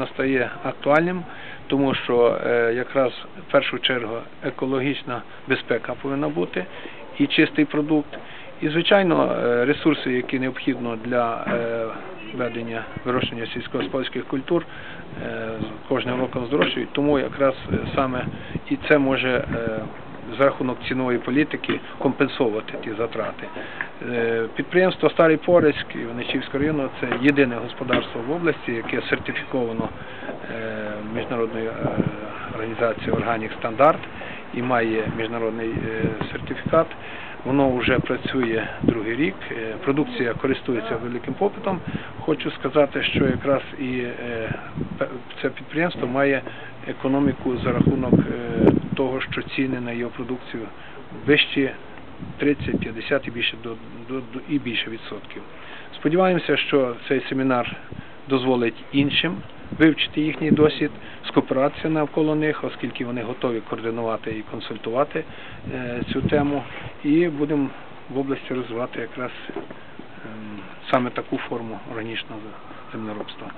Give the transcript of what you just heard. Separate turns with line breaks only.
настає актуальним, тому що е, якраз в першу чергу екологічна безпека повинна бути і чистий продукт. І, звичайно, е, ресурси, які необхідно для е, ведення вирощення сільськогосподарських культур, кожним роком здорожчують. Тому якраз саме і це може за рахунок цінової політики компенсувати ті затрати. Е, Підприємство Старий Порецьк Іваничівського району це єдине господарство в області, яке сертифіковано е, міжнародною е, організацією Органік Стандарт і має міжнародний сертифікат. Воно вже працює другий рік. Продукція користується великим попитом. Хочу сказати, що якраз і це підприємство має економіку за рахунок того, що ціни на його продукцію вищі 30, 50 і більше до, до, до і більше відсотків. Сподіваємося, що цей семінар дозволить іншим вивчити їхній досвід, скооператися навколо них, оскільки вони готові координувати і консультувати е, цю тему, і будемо в області розвивати якраз ем, саме таку форму органічного землеробства.